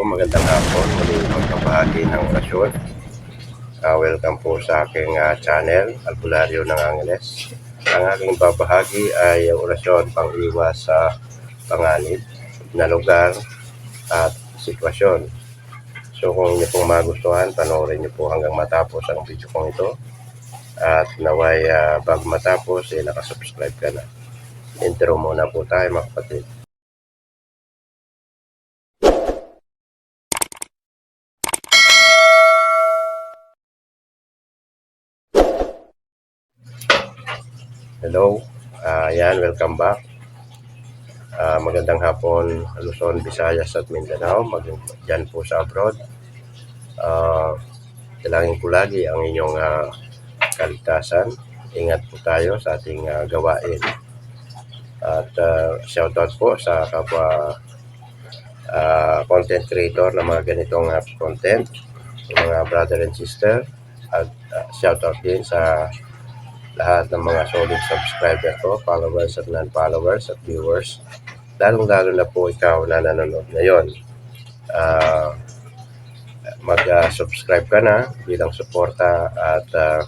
po, magandang hapon. Muli magbabahagi ng orasyon. Ah, welcome po sa aking ah, channel, Albularyo ng Angeles. Ang aking babahagi ay orasyon pang iwas sa panganib na lugar at sitwasyon. So kung inyo pong magustuhan, panoorin niyo po hanggang matapos ang video kong ito. At naway ah, bago matapos, eh, nakasubscribe ka na. Intro muna po tayo mga kapatid. Hello, Ah, yan, welcome back. Ah, magandang hapon, Luzon, Visayas at Mindanao. Maging dyan po sa abroad. Ah, dalangin ko lagi ang inyong ah, kaligtasan. Ingat po tayo sa ating ah, gawain. At ah, shoutout po sa kapwa ah, content creator ng mga ganitong ah, content, mga brother and sister. At ah, shoutout din sa lahat ng mga solid subscriber ko, followers at non-followers at viewers. Lalong-lalo na po ikaw na nanonood ngayon. Ah, mag-subscribe ka na bilang suporta at ah,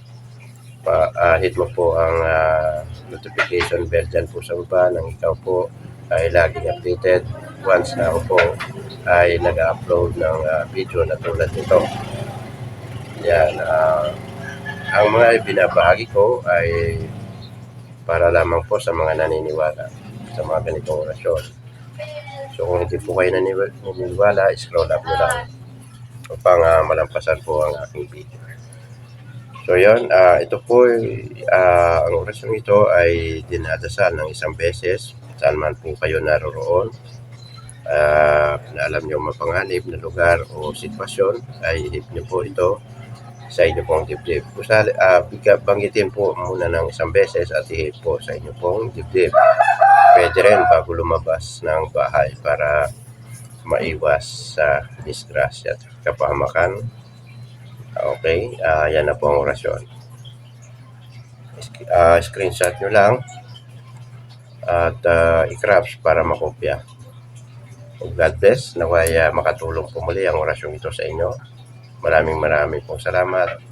pa, ah, hit mo po ang ah, notification bell dyan po sa baba nang ikaw po ay laging updated once na ako po ay nag-upload ng ah, video na tulad nito. Yan. ah, ang mga binabahagi ko ay para lamang po sa mga naniniwala sa mga ganitong orasyon. So kung hindi po kayo naniniwala, scroll up nyo lang upang ah, malampasan po ang aking video. So yun, ah, ito po, ah, ang orasyon ito ay dinadasal ng isang beses saan man po kayo naroroon. Ah, na alam nyo mapanganib na lugar o sitwasyon ay hit nyo po ito sa inyo pong dibdib. Usali, uh, banggitin po muna ng isang beses at ihit po sa inyo pong dibdib. Pwede rin bago lumabas ng bahay para maiwas sa disgrasya at kapahamakan. Okay, ah, yan na po ang orasyon. Ah, screenshot nyo lang at uh, i-crops para makopya. God bless. Naway ah, makatulong po muli ang orasyong ito sa inyo. Maraming maraming pong salamat.